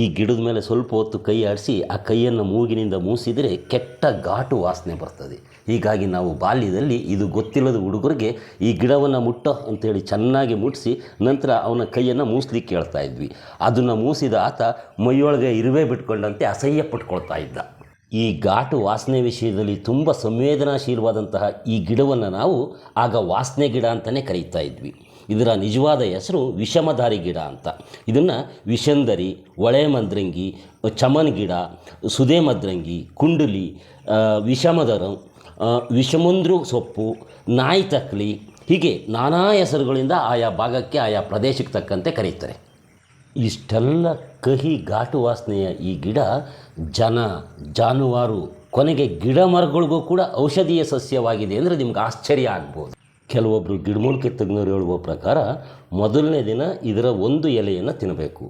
ಈ ಗಿಡದ ಮೇಲೆ ಸ್ವಲ್ಪ ಹೊತ್ತು ಕೈ ಆಡಿಸಿ ಆ ಕೈಯನ್ನು ಮೂಗಿನಿಂದ ಮೂಸಿದರೆ ಕೆಟ್ಟ ಘಾಟು ವಾಸನೆ ಬರ್ತದೆ. ಹೀಗಾಗಿ ನಾವು ಬಾಲ್ಯದಲ್ಲಿ ಇದು ಗೊತ್ತಿಲ್ಲದ ಹುಡುಗರಿಗೆ ಈ ಗಿಡವನ್ನು ಮುಟ್ಟೋ ಅಂತೇಳಿ ಚೆನ್ನಾಗಿ ಮುಟ್ಟಿಸಿ ನಂತರ ಅವನ ಕೈಯನ್ನು ಮೂಸ್ಲಿಕ್ಕೆ ಕೇಳ್ತಾ ಇದ್ವಿ. ಅದನ್ನು ಮೂಸಿದ ಆತ ಮೈಯೊಳಗೆ ಇರುವೆ ಬಿಟ್ಕೊಂಡಂತೆ ಅಸಹ್ಯ ಪಟ್ಕೊಳ್ತಾ ಇದ್ದ. ಈ ಘಾಟು ವಾಸನೆ ವಿಷಯದಲ್ಲಿ ತುಂಬ ಸಂವೇದನಾಶೀಲವಾದಂತಹ ಈ ಗಿಡವನ್ನು ನಾವು ಆಗ ವಾಸನೆ ಗಿಡ ಅಂತಲೇ ಕರೀತಾ ಇದ್ವಿ. ಇದರ ನಿಜವಾದ ಹೆಸರು ವಿಷಮಧಾರಿ ಗಿಡ ಅಂತ. ಇದನ್ನು ವಿಷಂದರಿ ಒಳೆ ಮದ್ರಂಗಿ ಚಮನ್ ಗಿಡ ಸುದೇ ಮದ್ರಂಗಿ ಕುಂಡಲಿ ವಿಷಮದರಂ ವಿಷಮದರ ಸೊಪ್ಪು, ನಾಯಿ ತಕ್ಲಿ ಹೀಗೆ ನಾನಾ ಹೆಸರುಗಳಿಂದ ಆಯಾ ಭಾಗಕ್ಕೆ ಆಯಾ ಪ್ರದೇಶಕ್ಕೆ ತಕ್ಕಂತೆ ಕರೀತಾರೆ. ಇಷ್ಟೆಲ್ಲ ಕಹಿ ಘಾಟು ವಾಸನೆಯ ಈ ಗಿಡ ಜನ, ಜಾನುವಾರು, ಕೊನೆಗೆ ಗಿಡ ಮರಗಳಿಗೂ ಕೂಡ ಔಷಧೀಯ ಸಸ್ಯವಾಗಿದೆ ಅಂದರೆ ನಿಮ್ಗೆ ಆಶ್ಚರ್ಯ ಆಗ್ಬೋದು. ಕೆಲವೊಬ್ಬರು ಗಿಡಮೂಲಿಕೆ ತಜ್ಞರು ಹೇಳುವ ಪ್ರಕಾರ ಮೊದಲನೇ ದಿನ ಇದರ ಒಂದು ಎಲೆಯನ್ನು ತಿನ್ನಬೇಕು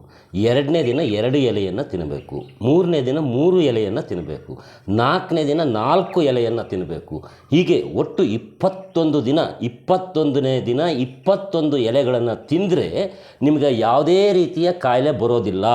ಎರಡನೇ ದಿನ ಎರಡು ಎಲೆಯನ್ನು ತಿನ್ನಬೇಕು ಮೂರನೇ ದಿನ ಮೂರು ಎಲೆಯನ್ನು ತಿನ್ನಬೇಕು ನಾಲ್ಕನೇ ದಿನ ನಾಲ್ಕು ಎಲೆಯನ್ನು ತಿನ್ನಬೇಕು ಹೀಗೆ ಒಟ್ಟು ಇಪ್ಪತ್ತೊಂದು ದಿನ, ಇಪ್ಪತ್ತೊಂದನೇ ದಿನ ಇಪ್ಪತ್ತೊಂದು ಎಲೆಗಳನ್ನು ತಿಂದರೆ ನಿಮಗೆ ಯಾವುದೇ ರೀತಿಯ ಕಾಯಿಲೆ ಬರೋದಿಲ್ಲ.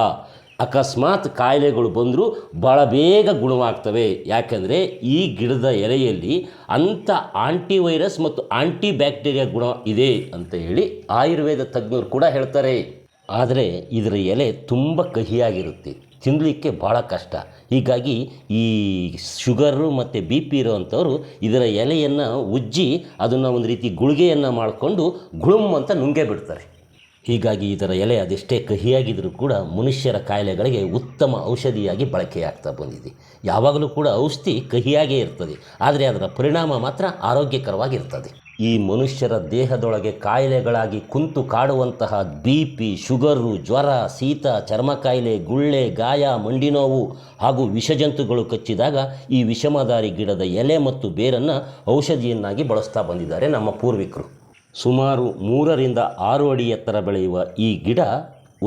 ಅಕಸ್ಮಾತ್ ಕಾಯಿಲೆಗಳು ಬಂದರೂ ಭಾಳ ಬೇಗ ಗುಣವಾಗ್ತವೆ. ಯಾಕೆಂದರೆ ಈ ಗಿಡದ ಎಲೆಯಲ್ಲಿ ಅಂಥ ಆಂಟಿವೈರಸ್ ಮತ್ತು ಆಂಟಿ ಬ್ಯಾಕ್ಟೀರಿಯಾ ಗುಣ ಇದೆ ಅಂತ ಹೇಳಿ ಆಯುರ್ವೇದ ತಜ್ಞರು ಕೂಡ ಹೇಳ್ತಾರೆ. ಆದರೆ ಇದರ ಎಲೆ ತುಂಬ ಕಹಿಯಾಗಿರುತ್ತೆ. ತಿನ್ನಲಿಕ್ಕೆ ಭಾಳ ಕಷ್ಟ. ಹೀಗಾಗಿ ಈ ಶುಗರು ಮತ್ತು ಬಿ ಪಿ ಇರೋವಂಥವ್ರು ಇದರ ಎಲೆಯನ್ನು ಉಜ್ಜಿ ಅದನ್ನು ಒಂದು ರೀತಿ ಗುಳಿಗೆಯನ್ನು ಮಾಡಿಕೊಂಡು ಗುಳುಮ್ ಅಂತ ನುಂಗೇ ಬಿಡ್ತಾರೆ. ಹೀಗಾಗಿ ಇದರ ಎಲೆ ಅದೆಷ್ಟೇ ಕಹಿಯಾಗಿದ್ದರೂ ಕೂಡ ಮನುಷ್ಯರ ಕಾಯಿಲೆಗಳಿಗೆ ಉತ್ತಮ ಔಷಧಿಯಾಗಿ ಬಳಕೆಯಾಗ್ತಾ ಬಂದಿದೆ. ಯಾವಾಗಲೂ ಕೂಡ ಔಷಧಿ ಕಹಿಯಾಗೇ ಇರ್ತದೆ. ಆದರೆ ಅದರ ಪರಿಣಾಮ ಮಾತ್ರ ಆರೋಗ್ಯಕರವಾಗಿರ್ತದೆ. ಈ ಮನುಷ್ಯರ ದೇಹದೊಳಗೆ ಕಾಯಿಲೆಗಳಾಗಿ ಕುಂತು ಕಾಡುವಂತಹ ಬಿ ಪಿ, ಶುಗರು, ಜ್ವರ, ಶೀತ, ಚರ್ಮ ಕಾಯಿಲೆ, ಗುಳ್ಳೆ, ಗಾಯ, ಮಂಡಿನೋವು ಹಾಗೂ ವಿಷಜಂತುಗಳು ಕಚ್ಚಿದಾಗ ಈ ವಿಷಮದಾರಿ ಗಿಡದ ಎಲೆ ಮತ್ತು ಬೇರನ್ನು ಔಷಧಿಯನ್ನಾಗಿ ಬಳಸ್ತಾ ಬಂದಿದ್ದಾರೆ ನಮ್ಮ ಪೂರ್ವಿಕರು. ಸುಮಾರು ಮೂರರಿಂದ ಆರು ಅಡಿ ಎತ್ತರ ಬೆಳೆಯುವ ಈ ಗಿಡ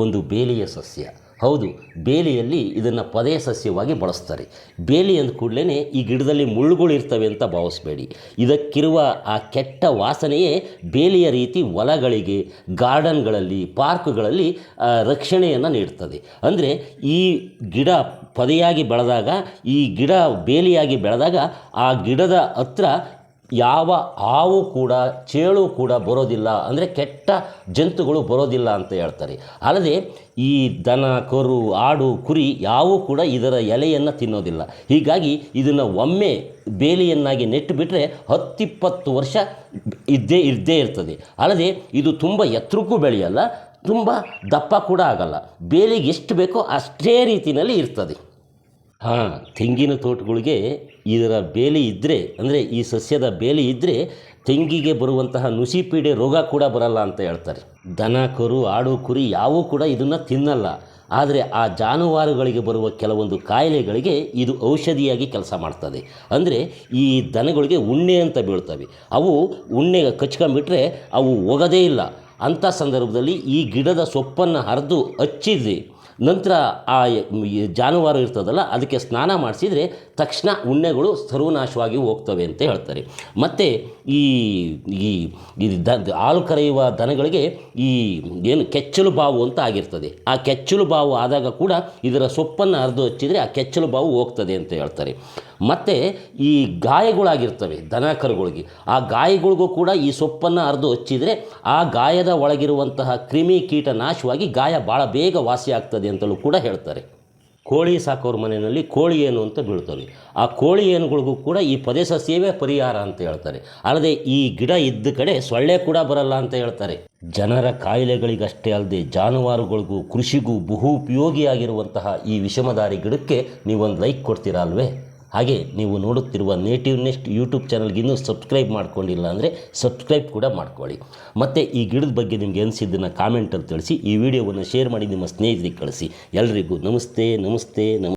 ಒಂದು ಬೇಲಿಯ ಸಸ್ಯ. ಹೌದು, ಬೇಲಿಯಲ್ಲಿ ಇದನ್ನು ಪದೇ ಸಸ್ಯವಾಗಿ ಬಳಸ್ತಾರೆ. ಬೇಲಿ ಅಂದ ಕೂಡಲೇ ಈ ಗಿಡದಲ್ಲಿ ಮುಳ್ಳುಗಳು ಇರ್ತವೆ ಅಂತ ಭಾವಿಸ್ಬೇಡಿ. ಇದಕ್ಕಿರುವ ಆ ಕೆಟ್ಟ ವಾಸನೆಯೇ ಬೇಲಿಯ ರೀತಿ ಹೊಲಗಳಿಗೆ, ಗಾರ್ಡನ್ಗಳಲ್ಲಿ, ಪಾರ್ಕ್ಗಳಲ್ಲಿ ರಕ್ಷಣೆಯನ್ನು ನೀಡ್ತದೆ. ಅಂದರೆ ಈ ಗಿಡ ಪದೆಯಾಗಿ ಬೆಳೆದಾಗ, ಈ ಗಿಡ ಬೇಲಿಯಾಗಿ ಬೆಳೆದಾಗ ಆ ಗಿಡದ ಹತ್ರ ಯಾವ ಹಾವು ಕೂಡ, ಚೇಳು ಕೂಡ ಬರೋದಿಲ್ಲ. ಅಂದರೆ ಕೆಟ್ಟ ಜಂತುಗಳು ಬರೋದಿಲ್ಲ ಅಂತ ಹೇಳ್ತಾರೆ. ಅಲ್ಲದೆ ಈ ದನ, ಕರು, ಆಡು, ಕುರಿ ಯಾವೂ ಕೂಡ ಇದರ ಎಲೆಯನ್ನು ತಿನ್ನೋದಿಲ್ಲ. ಹೀಗಾಗಿ ಇದನ್ನು ಒಮ್ಮೆ ಬೇಲಿಯನ್ನಾಗಿ ನೆಟ್ಟು ಬಿಟ್ಟರೆ ಹತ್ತಿಪ್ಪತ್ತು ವರ್ಷ ಇದ್ದೇ ಇದ್ದೇ ಇರ್ತದೆ. ಅಲ್ಲದೆ ಇದು ತುಂಬ ಎತ್ತರಕ್ಕೂ ಬೆಳೆಯಲ್ಲ, ತುಂಬ ದಪ್ಪ ಕೂಡ ಆಗಲ್ಲ. ಬೇಲಿಗೆ ಎಷ್ಟು ಬೇಕೋ ಅಷ್ಟೇ ರೀತಿಯಲ್ಲಿ ಇರ್ತದೆ. ಹಾಂ, ತೆಂಗಿನ ತೋಟಗಳಿಗೆ ಇದರ ಬೇಲಿ ಇದ್ದರೆ ಅಂದರೆ ಈ ಸಸ್ಯದ ಬೇಲಿ ಇದ್ದರೆ ತೆಂಗಿಗೆ ಬರುವಂತಹ ನುಸಿಪೀಡೆ ರೋಗ ಕೂಡ ಬರಲ್ಲ ಅಂತ ಹೇಳ್ತಾರೆ. ದನ, ಕರು, ಆಡು, ಕುರಿ ಯಾವೂ ಕೂಡ ಇದನ್ನು ತಿನ್ನಲ್ಲ. ಆದರೆ ಆ ಜಾನುವಾರುಗಳಿಗೆ ಬರುವ ಕೆಲವೊಂದು ಕಾಯಿಲೆಗಳಿಗೆ ಇದು ಔಷಧಿಯಾಗಿ ಕೆಲಸ ಮಾಡ್ತದೆ. ಅಂದರೆ ಈ ದನಗಳಿಗೆ ಉಣ್ಣೆ ಅಂತ ಬೀಳ್ತವೆ. ಅವು ಉಣ್ಣೆ ಕಚ್ಕೊಂಡ್ಬಿಟ್ರೆ ಅವು ಒಗದೇ ಇಲ್ಲ. ಅಂಥ ಸಂದರ್ಭದಲ್ಲಿ ಈ ಗಿಡದ ಸೊಪ್ಪನ್ನು ಹರಿದು ಹಚ್ಚಿದ್ರೆ ನಂತರ ಆ ಜಾನುವಾರು ಇರ್ತದಲ್ಲ, ಅದಕ್ಕೆ ಸ್ನಾನ ಮಾಡಿಸಿದರೆ ತಕ್ಷಣ ಉಣ್ಣೆಗಳು ಸರ್ವನಾಶವಾಗಿ ಹೋಗ್ತವೆ ಅಂತ ಹೇಳ್ತಾರೆ. ಮತ್ತು ಈ ಈ ದ ಹಾಲು ಕರೆಯುವ ದನಗಳಿಗೆ ಈ ಏನು ಕೆಚ್ಚಲು ಬಾವು ಅಂತ ಆಗಿರ್ತದೆ. ಆ ಕೆಚ್ಚಲು ಬಾವು ಆದಾಗ ಕೂಡ ಇದರ ಸೊಪ್ಪನ್ನು ಹರಿದು ಹಚ್ಚಿದರೆ ಆ ಕೆಚ್ಚಲು ಬಾವು ಹೋಗ್ತದೆ ಅಂತ ಹೇಳ್ತಾರೆ. ಮತ್ತು ಈ ಗಾಯಗಳಾಗಿರ್ತವೆ ದನ ಕರುಗಳಿಗೆ ಆ ಗಾಯಗಳಿಗೂ ಕೂಡ ಈ ಸೊಪ್ಪನ್ನು ಹರಿದು ಹಚ್ಚಿದರೆ ಆ ಗಾಯದ ಒಳಗಿರುವಂತಹ ಕ್ರಿಮಿ ಕೀಟ ನಾಶವಾಗಿ ಗಾಯ ಭಾಳ ಬೇಗ ವಾಸಿ ಆಗ್ತದೆ ಅಂತಲೂ ಕೂಡ ಹೇಳ್ತಾರೆ. ಕೋಳಿ ಸಾಕೋರ ಮನೆಯಲ್ಲಿ ಕೋಳಿ ಏನು ಅಂತ ಬೀಳ್ತವೆ. ಆ ಕೋಳಿ ಏನುಗಳಿಗೂ ಕೂಡ ಈ ಪದೇ ಸಸ್ಯವೇ ಪರಿಹಾರ ಅಂತ ಹೇಳ್ತಾರೆ. ಅಲ್ಲದೆ ಈ ಗಿಡ ಇದ್ದ ಕಡೆ ಸೊಳ್ಳೆ ಕೂಡ ಬರಲ್ಲ ಅಂತ ಹೇಳ್ತಾರೆ. ಜನರ ಕಾಯಿಲೆಗಳಿಗಷ್ಟೇ ಅಲ್ಲದೆ ಜಾನುವಾರುಗಳಿಗೂ ಕೃಷಿಗೂ ಬಹು ಉಪಯೋಗಿಯಾಗಿರುವಂತಹ ಈ ವಿಷಮದಾರಿ ಗಿಡಕ್ಕೆ ನೀವೊಂದು ಲೈಕ್ ಕೊಡ್ತೀರಾ ಅಲ್ವೇ? ಹಾಗೆ ನೀವು ನೋಡುತ್ತಿರುವ ನೇಟಿವ್ ನೆಕ್ಸ್ಟ್ ಯೂಟ್ಯೂಬ್ ಚಾನಲ್ಗೆ ಇನ್ನೂ ಸಬ್ಸ್ಕ್ರೈಬ್ ಮಾಡ್ಕೊಂಡಿಲ್ಲ ಅಂದರೆ ಸಬ್ಸ್ಕ್ರೈಬ್ ಕೂಡ ಮಾಡ್ಕೊಳ್ಳಿ. ಮತ್ತು ಈ ಗಿಡದ ಬಗ್ಗೆ ನಿಮಗೆ ಅನಿಸಿದ್ದನ್ನು ಕಾಮೆಂಟಲ್ಲಿ ತಿಳಿಸಿ, ಈ ವಿಡಿಯೋವನ್ನು ಶೇರ್ ಮಾಡಿ, ನಿಮ್ಮ ಸ್ನೇಹಿತರಿಗೆ ಕಳಿಸಿ. ಎಲ್ರಿಗೂ ನಮಸ್ತೆ ನಮಸ್ತೆ, ನಮ